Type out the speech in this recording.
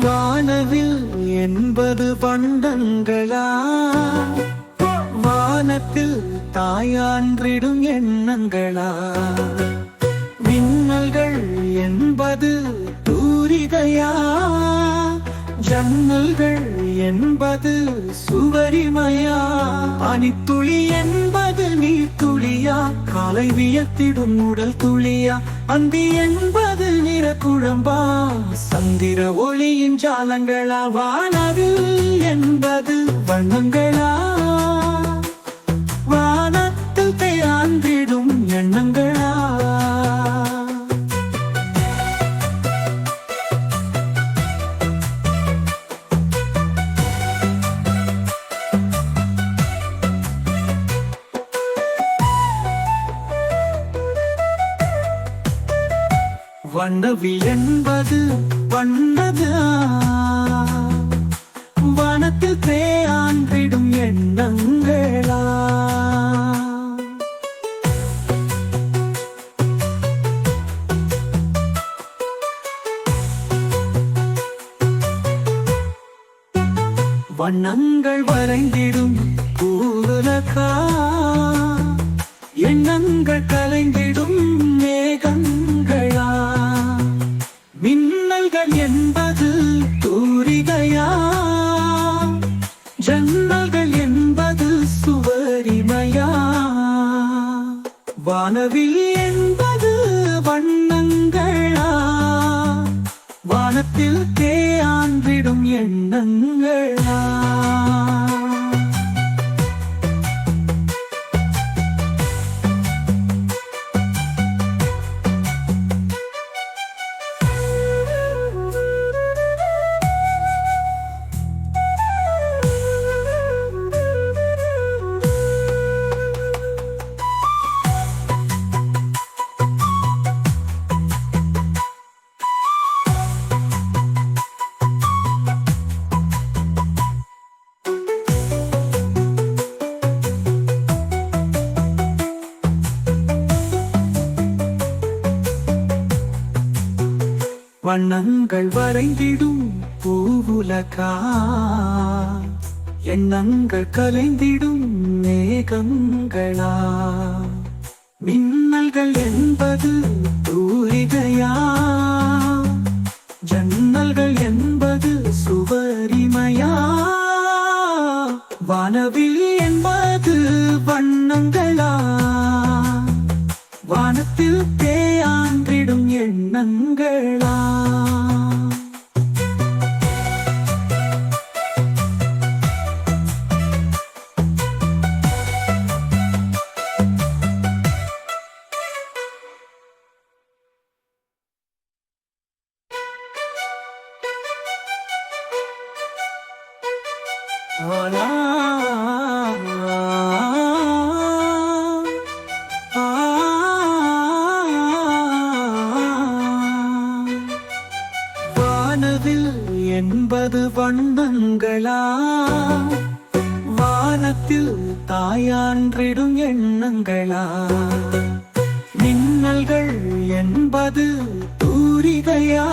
வானவில் என்பது பண்டங்களா வானத்தில் தாயான்றிடும் எண்ணங்களா? மின்னல்கள் என்பது தூரிகையா? ஜன்னல்கள் என்பது சுவரிமையா? பனித்துளி என்பது நீர் துளியா காலை வியத்திடும் உடல் துளியா? அந்தி என்பது நிற குழம்பா? சந்திர ஒளியின் ஜாலங்களா? வானது என்பது வண்ணங்களா? வண்ணவி என்பது வண்ணதா வனத்தில் தேயான்றிடும் எண்ணங்களா? வண்ணங்கள் வரைந்திடும் கூலக்கா எண்ணங்கள் கலைந்திடும் மேகங்கள் வானவில் என்பது வண்ணங்களா? வானத்தில் தேயான்றிடும் எண்ணங்களா? வண்ணங்கள் வரைந்திடும் பூவுலகா. எண்ணங்கள் கலைந்திடும் மேகங்களா. மின்னல்கள் என்பது தூரிகையா ஜன்னல்கள் என்பது சுவரிமையா. வானவில் என்பது வண்ணங்களா. வானத்தில் தேயாங்க எண்ணங்களா ஆனா வானவில் ஒன்பது வண்ணங்களா? வானத்தில் தாயான்றிடும் எண்ணங்களா? மின்னல்கள் என்பது தூரிகையா?